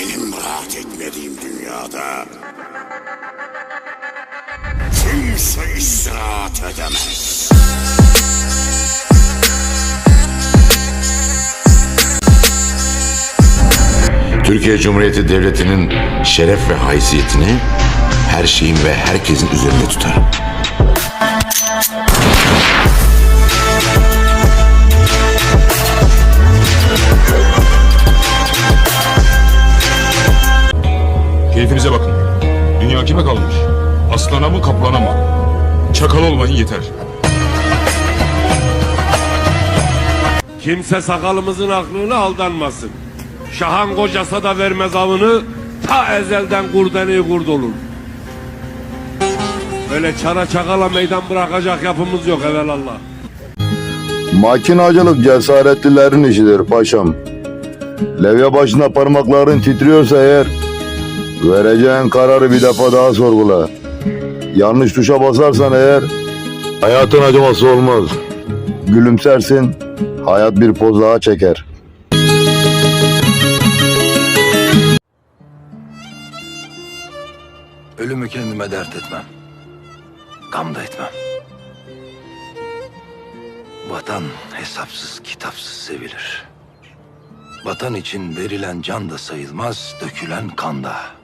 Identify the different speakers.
Speaker 1: Benim rahat etmediğim dünyada kimse istirahat edemez.
Speaker 2: Türkiye Cumhuriyeti Devleti'nin şeref ve haysiyetini her şeyin ve herkesin üzerinde tutarım.
Speaker 3: Keyfinize bakın. Dünya kime kalmış? Aslana mı kaplana mı? Çakal olmayın yeter.
Speaker 4: Kimse sakalımızın aklına aldanmasın. Şahan kocasa da vermez avını, ta ezelden kurdeni kurd olur. Öyle çara çakala meydan bırakacak yapımız yok evelallah.
Speaker 5: Makinacılık cesaretlilerin işidir paşam. Levye başında parmakların titriyorsa eğer vereceğin kararı bir defa daha sorgula. Yanlış tuşa basarsan eğer hayatın acıması olmaz. Gülümsersin, hayat bir poz daha çeker.
Speaker 6: Ölümü kendime dert etmem. Gam da etmem. Vatan hesapsız kitapsız sevilir. Vatan için verilen can da sayılmaz, dökülen kan da.